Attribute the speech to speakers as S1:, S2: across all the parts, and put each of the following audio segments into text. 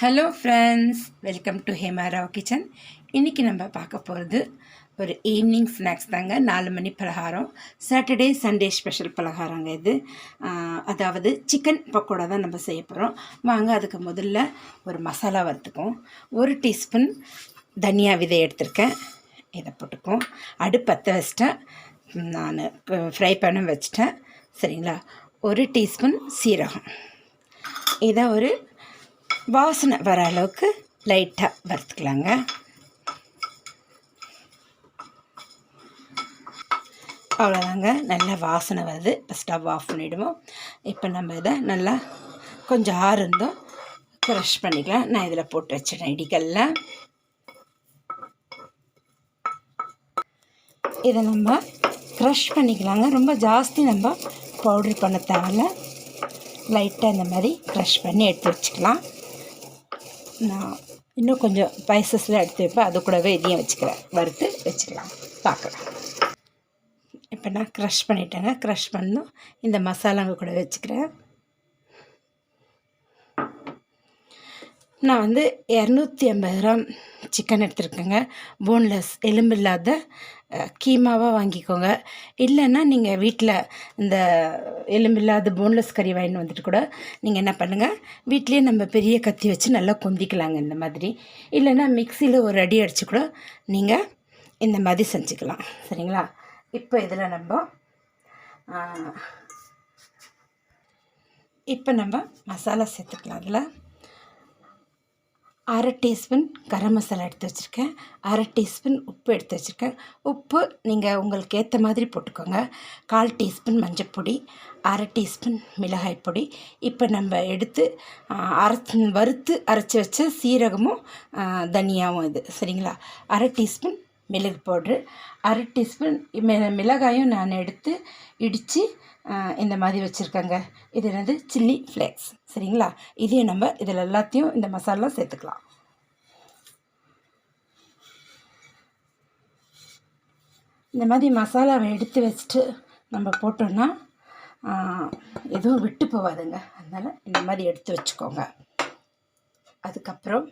S1: Hello friends welcome to Hemarao kitchen இன்றைக்கி நம்ம பார்க்க போகிறது ஒரு ஈவினிங் ஸ்நாக்ஸ் தாங்க. நாலு மணி பலகாரம். சாட்டர்டே சண்டே ஸ்பெஷல் பலகாரங்க இது. அதாவது சிக்கன் பக்கோடா தான் நம்ம செய்ய போகிறோம் வாங்க அதுக்கு முதல்ல ஒரு மசாலா வறுத்துக்கும் ஒரு டீஸ்பூன் தனியா விதை எடுத்திருக்கேன். இதை போட்டுக்கும் அடுப்பத்தை வச்சிட்டேன். நான் ஃப்ரை பண்ண வச்சிட்டேன். சரிங்களா? ஒரு டீஸ்பூன் சீரகம். இதை ஒரு வாசனை வர அளவுக்கு லைட்டாக வறுத்துக்கலாங்க. அவ்வளோதாங்க நல்லா வாசனை வருது. இப்போ ஸ்டவ் ஆஃப் பண்ணிவிடுவோம் இப்போ நம்ம இதை நல்லா கொஞ்சம் ஆறு இருந்தோம் க்ரஷ் பண்ணிக்கலாம். நான் இதில் போட்டு வச்சிடறேன் இடிக்கல்ல. இதை நம்ம க்ரஷ் பண்ணிக்கலாங்க. ரொம்ப ஜாஸ்தி நம்ம பவுடர் பண்ண தேவையில்ல. லைட்டாக இந்த மாதிரி க்ரஷ் பண்ணி எடுத்து வச்சுக்கலாம். நான் இன்னும் கொஞ்சம் ஸ்பைசஸ்லாம் எடுத்து வைப்பேன். அது கூடவே இதையும் வச்சுக்கிறேன். வறுத்து வச்சுக்கலாம். பார்க்கலாம். இப்போ நான் க்ரஷ் பண்ணிட்டேங்க. க்ரஷ் பண்ணோம் இந்த மசாலாங்க கூட வச்சுக்கிறேன். நான் வந்து இரநூத்தி ஐம்பது கிராம் சிக்கன் எடுத்துருக்கேங்க. போன்லெஸ் எலும்பு இல்லாத கீமாவாக வாங்கிக்கோங்க. இல்லைன்னா நீங்கள் வீட்டில் இந்த எலும்பு இல்லாத போன்லெஸ் கறி வாங்கிட்டு வந்துட்டு கூட நீங்கள் என்ன பண்ணுங்கள் வீட்லேயே நம்ம பெரிய கத்தி வச்சு நல்லா கொந்திக்கலாங்க இந்த மாதிரி. இல்லைன்னா மிக்சியில் ஒரு அடி அடித்து கூட நீங்கள் இந்த மாதிரி செஞ்சுக்கலாம். சரிங்களா? இப்போ இதில் நம்ம இப்போ நம்ம மசாலா சேர்த்துக்கலாம். அதில் அரை டீஸ்பூன் கரம் மசாலா எடுத்து வச்சுருக்கேன். அரை டீஸ்பூன் உப்பு எடுத்து வச்சுருக்கேன். உப்பு நீங்கள் உங்களுக்கு ஏற்ற மாதிரி போட்டுக்கோங்க. கால் டீஸ்பூன் மஞ்சப்பொடி அரை டீஸ்பூன் மிளகாய் பொடி. இப்போ நம்ம எடுத்து அரைச்சி வறுத்து அரைச்சி வச்ச சீரகமும் தனியாகவும் தனியாவும் இது. சரிங்களா? அரை டீஸ்பூன் மிளகு பவுட்ரு அரை டீஸ்பூன் மிளகாயும் நான் எடுத்து இடித்து இந்த மாதிரி வச்சுருக்கேங்க. இது என்னது? சில்லி ஃப்ளேக்ஸ் சரிங்களா? இதையும் நம்ம இதில் எல்லாத்தையும் இந்த மசாலா சேர்த்துக்கலாம். இந்த மாதிரி மசாலாவை எடுத்து வச்சுட்டு நம்ம போட்டோன்னா எதுவும் விட்டு போகாதுங்க. அதனால் இந்த மாதிரி எடுத்து வச்சுக்கோங்க. அதுக்கப்புறம்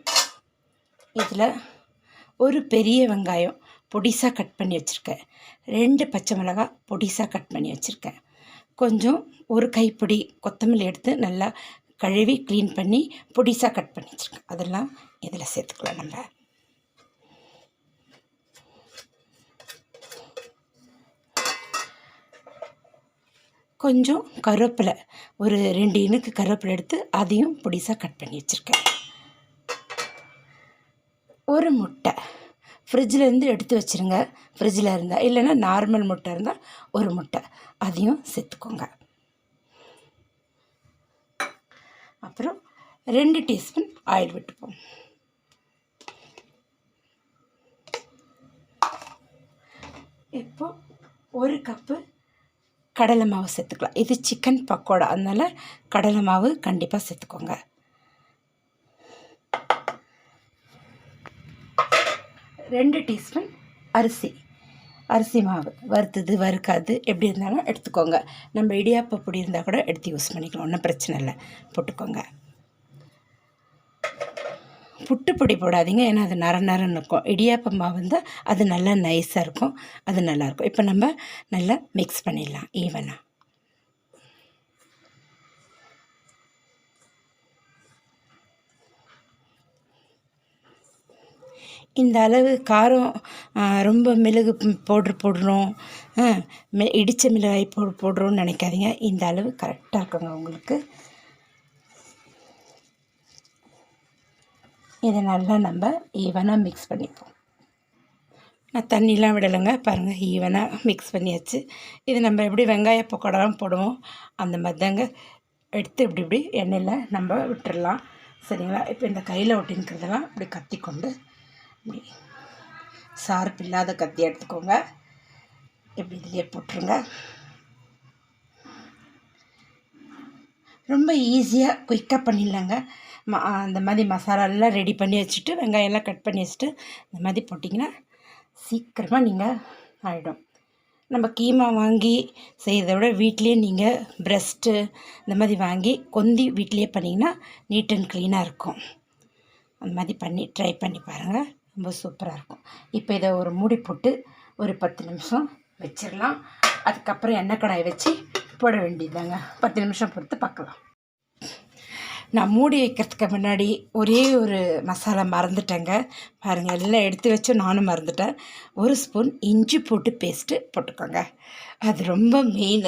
S1: இதில் ஒரு பெரிய வெங்காயம் பொடிசாக கட் பண்ணி வச்சுருக்கேன். ரெண்டு பச்சை மிளகாய் பொடிசாக கட் பண்ணி வச்சுருக்கேன். கொஞ்சம் ஒரு கைப்பிடி கொத்தமல்லி எடுத்து நல்லா கழுவி க்ளீன் பண்ணி பொடிசாக கட் பண்ணி வச்சுருக்கேன். அதெல்லாம் இதில் சேர்த்துக்கலாம் நம்ம. கொஞ்சம் கருவேப்பிலை ஒரு ரெண்டு இனுக்கு கருவேப்பிலை எடுத்து அதையும் பொடிசாக கட் பண்ணி வச்சுருக்கேன். ஒரு முட்டை. ஃப்ரிட்ஜிலேருந்து எடுத்து வச்சுருங்க. ஃப்ரிட்ஜில் இருந்தால் இல்லைன்னா நார்மல் முட்டை இருந்தால் ஒரு முட்டை. அதையும் சேர்த்துக்கோங்க. அப்புறம் ரெண்டு டீஸ்பூன் ஆயில் விட்டுப்போம். இப்போ ஒரு கப்பு கடலை மாவு சேர்த்துக்கலாம். இது சிக்கன் பக்கோடா. அதனால் கடலை மாவு கண்டிப்பாக சேர்த்துக்கோங்க. ரெண்டு டீஸ்பூன் அரிசி. அரிசி மாவு. வறுத்தது வறுக்காது. எப்படி இருந்தாலும் எடுத்துக்கோங்க. நம்ம இடியாப்ப பொடி இருந்தால் கூட எடுத்து யூஸ் பண்ணிக்கலாம். ஒன்றும் பிரச்சனை இல்லை. போட்டுக்கோங்க. புட்டு பொடி போடாதீங்க. ஏன்னா அது நர நரன்னு இருக்கும். இடியாப்ப மாவு இருந்தால் அது நல்லா நைஸாக இருக்கும். அது நல்லாயிருக்கும் இப்போ நம்ம நல்லா மிக்ஸ் பண்ணிடலாம். ஈவனாக இந்த அளவு காரம் ரொம்ப மிளகு பவுட்ரு போடுறோம். இடித்த மிளகாய் பவுட்ரு போடுறோன்னு நினைக்காதீங்க. இந்த அளவு கரெக்டாக இருக்குங்க உங்களுக்கு. இதை நல்லா நம்ம ஈவனாக மிக்ஸ் பண்ணிப்போம். நான் தண்ணிலாம் விடலைங்க. பாருங்கள் ஈவனாக மிக்ஸ் பண்ணியாச்சு. இது நம்ம எப்படி வெங்காய பக்கோடாலாம் போடுவோம் அந்த மாதிரி தாங்க எடுத்து இப்படி இப்படி எண்ணெயில் நம்ம விட்டுடலாம் சரிங்களா? இப்போ இந்த கையில் ஒட்டிங்கிறதெல்லாம் இப்படி கத்தி கொண்டு இப்படி சார்பு இல்லாத கத்தி எடுத்துக்கோங்க. இப்படி இதிலே போட்டுருங்க. ரொம்ப ஈஸியாக குயிக்காக பண்ணிடலாங்க. ம அந்த மாதிரி மசாலாலாம் ரெடி பண்ணி வச்சுட்டு வெங்காயம்லாம் கட் பண்ணி வச்சுட்டு இந்த மாதிரி போட்டிங்கன்னா சீக்கிரமாக நீங்கள் ஆகிடும் நம்ம கீமா வாங்கி செய்கிறத விட வீட்லேயே நீங்கள் ப்ரெஸ்ட்டு இந்த மாதிரி வாங்கி கொந்தி வீட்லேயே பண்ணிங்கன்னா நீட் அண்ட் க்ளீனாக இருக்கும். அந்த மாதிரி பண்ணி ட்ரை பண்ணி பாருங்கள் ரொம்ப சூப்பராக இருக்கும். இப்போ இதை ஒரு மூடி போட்டு ஒரு பத்து நிமிஷம் வச்சிடலாம் அதுக்கப்புறம் எண்ணெய் கடாய் வச்சு போட வேண்டியதாங்க பத்து நிமிஷம் பொறுத்து பார்க்கலாம் நான் மூடி வைக்கிறதுக்கு முன்னாடி ஒரே ஒரு மசாலா மறந்துட்டேங்க. பாருங்கள் எல்லாம் எடுத்து வச்சு நானும் மறந்துட்டேன். ஒரு ஸ்பூன் இஞ்சி போட்டு பேஸ்ட்டு போட்டுக்கோங்க. அது ரொம்ப மெயின்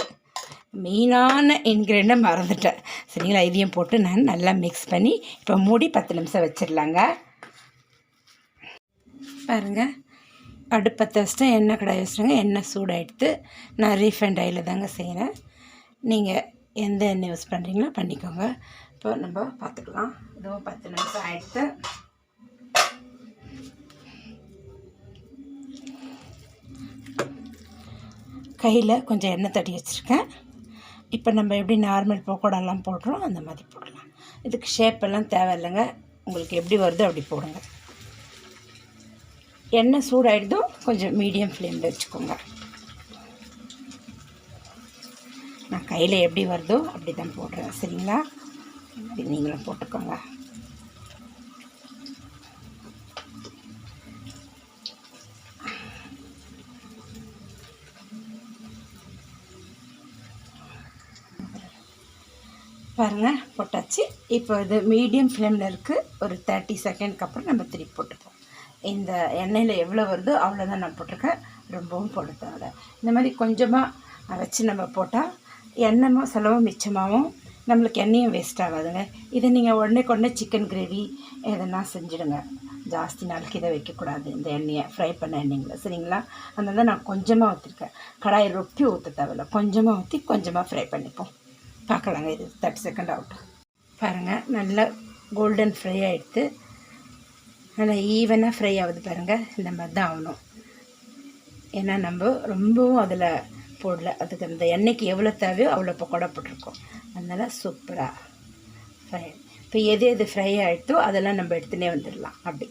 S1: மெயினான இன்க்ரீடியண்ட்டை மறந்துட்டேன். சரிங்களா? இதையும் போட்டு நான் நல்லா மிக்ஸ் பண்ணி இப்போ மூடி பத்து நிமிஷம் வச்சிடலாங்க பாருங்கள் அடுப்பை வச்சுட்டு எண்ணெய் கடாய் வச்சுருங்க. எண்ணெய் சூடாகிடுத்து நான் ரீஃபைண்ட் ஆயில் தாங்க செய்கிறேன். நீங்கள் எந்த எண்ணெய் யூஸ் பண்ணுறீங்களோ பண்ணிக்கோங்க. இப்போ நம்ம பார்த்துக்கலாம். இதுவும் பத்து நிமிஷம் ஆகிடுத்து கையில் கொஞ்சம் எண்ணெய் தட்டி வச்சுருக்கேன். இப்போ நம்ம எப்படி நார்மல் பக்கோடாலாம் போடுறோம் அந்த மாதிரி போடலாம். இதுக்கு ஷேப் எல்லாம் தேவையில்லைங்க. உங்களுக்கு எப்படி வருதோ அப்படி போடுங்க. எண்ணெய் சூடாகிடுதும் கொஞ்சம் மீடியம் ஃப்ளேமில் வச்சுக்கோங்க. நான் கையில் எப்படி வருதோ அப்படி தான் போடுறேன். சரிங்களா? நீங்களும் போட்டுக்கோங்க. பாருங்கள் போட்டாச்சு. இப்போ இது மீடியம் ஃப்ளேமில் இருக்குது ஒரு தேர்ட்டி செகண்ட்க்கு அப்புறம் நம்ம திருப்பி போட்டுக்கலாம். இந்த எண்ணெயில் எவ்வளோ வருதோ அவ்வளோதான் நான் போட்டிருக்கேன். ரொம்பவும் போட தேவை இந்த மாதிரி கொஞ்சமாக வச்சு நம்ம போட்டால் எண்ணெயும் செலவும் மிச்சமாகவும் நம்மளுக்கு எண்ணெயும் வேஸ்ட் ஆகாதுங்க. இதை நீங்கள் உடனே கொண்டே சிக்கன் கிரேவி எதனா செஞ்சுடுங்க. ஜாஸ்தி நாளைக்கு இதை வைக்கக்கூடாது. இந்த எண்ணெயை ஃப்ரை பண்ண எண்ணெய்ங்கள. சரிங்களா? அதனால நான் கொஞ்சமாக ஊற்றிருக்கேன் கடாயை ரொட்டி ஊற்ற தேவையில்ல. கொஞ்சமாக ஊற்றி கொஞ்சமாக ஃப்ரை பண்ணிப்போம். பார்க்கலாங்க. இது தேர்ட்டி செகண்ட் அவுட் பாருங்கள் நல்லா கோல்டன் ஃப்ரை ஆகிடுத்து நல்லா ஈவனாக ஃப்ரை ஆகுது பாருங்கள் இந்த மாதிரி தான் ஆகணும். ஏன்னா நம்ம ரொம்பவும் அதில் போடல. அதுக்கு அந்த எண்ணெய்க்கு எவ்வளோ தேவையோ அவ்வளோ பக்கோடா போட்டிருக்கோம். அதனால் சூப்பராக ஃப்ரை இப்போ எது எது ஃப்ரை ஆகிட்டோ அதெல்லாம் நம்ம எடுத்துனே வந்துடலாம். அப்படி.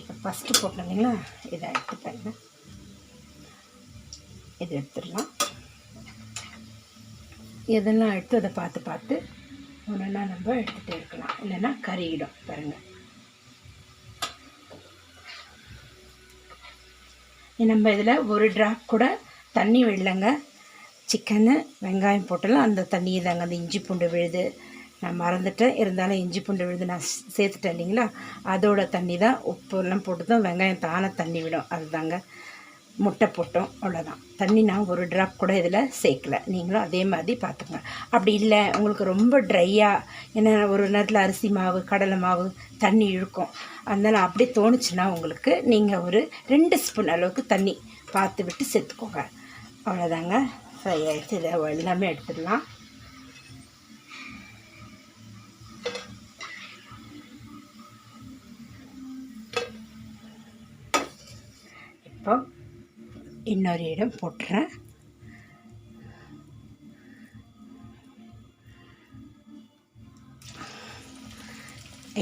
S1: இப்போ ஃபஸ்ட்டு போட்டோம் இல்லைங்களா? இதை எடுத்து இது எடுத்துடலாம். எதெல்லாம் எடுத்து அதை பார்த்து பார்த்து ஒன்றுனா நம்ம எடுத்துகிட்டே இருக்கலாம். இல்லைன்னா கறியிடும் பாருங்கள் நம்ம இதில் ஒரு ட்ராப் கூட தண்ணி விடலைங்க சிக்கனு வெங்காயம் போட்டலாம். அந்த தண்ணியை தாங்க அந்த இஞ்சி பூண்டு விழுது. நான் மறந்துட்டேன். இருந்தாலும் இஞ்சி பூண்டு விழுது நான் சேர்த்துட்டேன் இல்லைங்களா? அதோட தண்ணி தான் உப்பு எல்லாம் போட்டு தான் வெங்காயம் தானே தண்ணி விடும். அதுதாங்க. முட்டை போட்டோம் அவ்வளோதான் தண்ணி நான் ஒரு ட்ராப் கூட இதில் சேர்க்கல. நீங்களும் அதே மாதிரி பார்த்துங்க அப்படி இல்லை உங்களுக்கு ரொம்ப ட்ரையாக ஏன்னா ஒரு நேரத்தில் அரிசி மாவு கடலை மாவு தண்ணி இழுக்கும். அதனால் அப்படி தோணுச்சுன்னா உங்களுக்கு நீங்கள் ஒரு ரெண்டு ஸ்பூன் அளவுக்கு தண்ணி பார்த்து விட்டு சேர்த்துக்கோங்க. அவ்வளோதாங்க ஃப்ரை ஆகிடுச்சு இதை எல்லாமே எடுத்துடலாம். இன்னொரு இடம் போட்டுறேன்.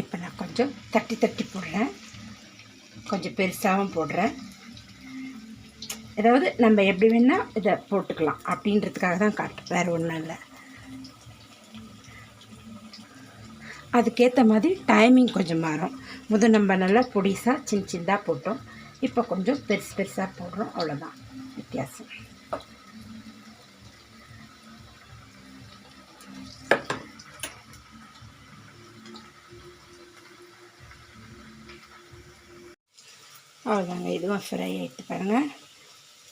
S1: இப்போ நான் கொஞ்சம் தட்டி தட்டி போடுறேன். கொஞ்சம் பெருசாகவும் போடுறேன். அதாவது நம்ம எப்படி வேணால் இதை போட்டுக்கலாம். அப்படின்றதுக்காக தான் காட்டு வேறு ஒன்றும் இல்லை. அதுக்கேற்ற மாதிரி டைமிங் கொஞ்சம் மாறும். முதல் நம்ம நல்லா பொடிசாக சின்ன சின்னதாக போட்டோம். இப்போ கொஞ்சம் பெருசு பெருசாக போடுறோம். அவ்வளோதான். வித்தியாசம். அவ்வளோதாங்க. இதுவும் ஃப்ரை ஆகிட்டு பாருங்கள்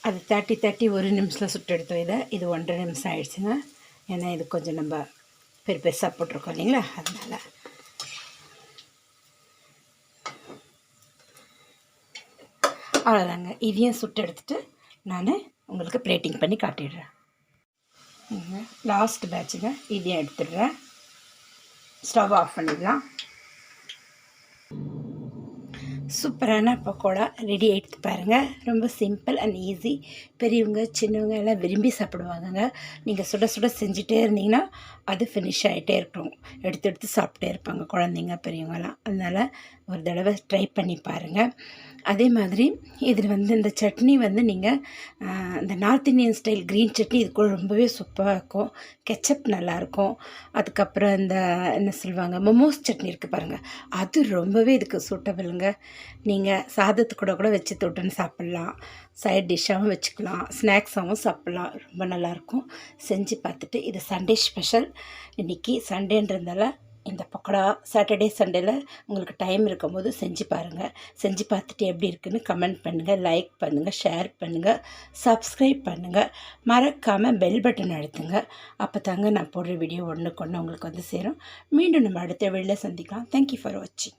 S1: அது தேர்ட்டி தேர்ட்டி ஒரு நிமிஷத்தில் சுட்டு எடுத்தோம் இதை. இது ஒன்றரை நிமிஷம் ஆகிடுச்சுங்க ஏன்னா இது கொஞ்சம் நம்ம பெரு பெருசாக போட்டிருக்கோம் இல்லைங்களா? அதனால் அவ்வளோதாங்க இதையும் சுட்டு எடுத்துகிட்டு நான் உங்களுக்கு பிளேட்டிங் பண்ணி காட்டிடுறேன். லாஸ்ட் பேட்சுங்க இதையும் எடுத்துடுறேன். ஸ்டவ் ஆஃப் பண்ணிடலாம். சூப்பரான பக்கோடா ரெடி ஆகிடுத்து பாருங்கள் ரொம்ப சிம்பிள் அண்ட் ஈஸி பெரியவங்க சின்னவங்க எல்லாம் விரும்பி சாப்பிடுவாங்கங்க. நீங்கள் சுட சுட செஞ்சுட்டே இருந்தீங்கன்னா அது ஃபினிஷ் ஆகிட்டே இருக்கும். எடுத்து எடுத்து சாப்பிட்டே இருப்பாங்க குழந்தைங்க பெரியவங்கலாம் அதனால் ஒரு தடவை ட்ரை பண்ணி பாருங்கள் அதே மாதிரி இதில் வந்து இந்த சட்னி வந்து நீங்கள் இந்த north Indian style green chutney இது கூட ரொம்பவே சூப்பராக இருக்கும். கெச்சப் நல்லாயிருக்கும் அதுக்கப்புறம் இந்த என்ன சொல்லுவாங்க மொமோஸ் சட்னி இருக்குது பாருங்கள் அது ரொம்பவே இதுக்கு சூட்டபிளுங்க நீங்கள் சாதத்து கூட கூட வச்சு தொட்டுன்னு சாப்பிட்லாம். சைட் டிஷ்ஷாகவும் வச்சுக்கலாம். ஸ்நாக்ஸாகவும் சாப்பிட்லாம். ரொம்ப நல்லாயிருக்கும் செஞ்சு பார்த்துட்டு இது சண்டே ஸ்பெஷல் இன்றைக்கி சண்டேன்றதால இந்த பக்கோடா சாட்டர்டே சண்டேல உங்களுக்கு டைம் இருக்கும்போது செஞ்சு பாருங்கள் செஞ்சு பார்த்துட்டு எப்படி இருக்குன்னு கமெண்ட் பண்ணுங்கள் லைக் பண்ணுங்கள் ஷேர் பண்ணுங்கள் சப்ஸ்கிரைப் பண்ணுங்கள் மறக்காமல் பெல் பட்டன் அழுத்துங்க. அப்போ தாங்க நான் போடுற வீடியோ ஒன்று கொண்டு உங்களுக்கு வந்து சேரும். மீண்டும் நம்ம அடுத்த வெளியில் சந்திக்கலாம். தேங்க்யூ ஃபார் வாட்சிங்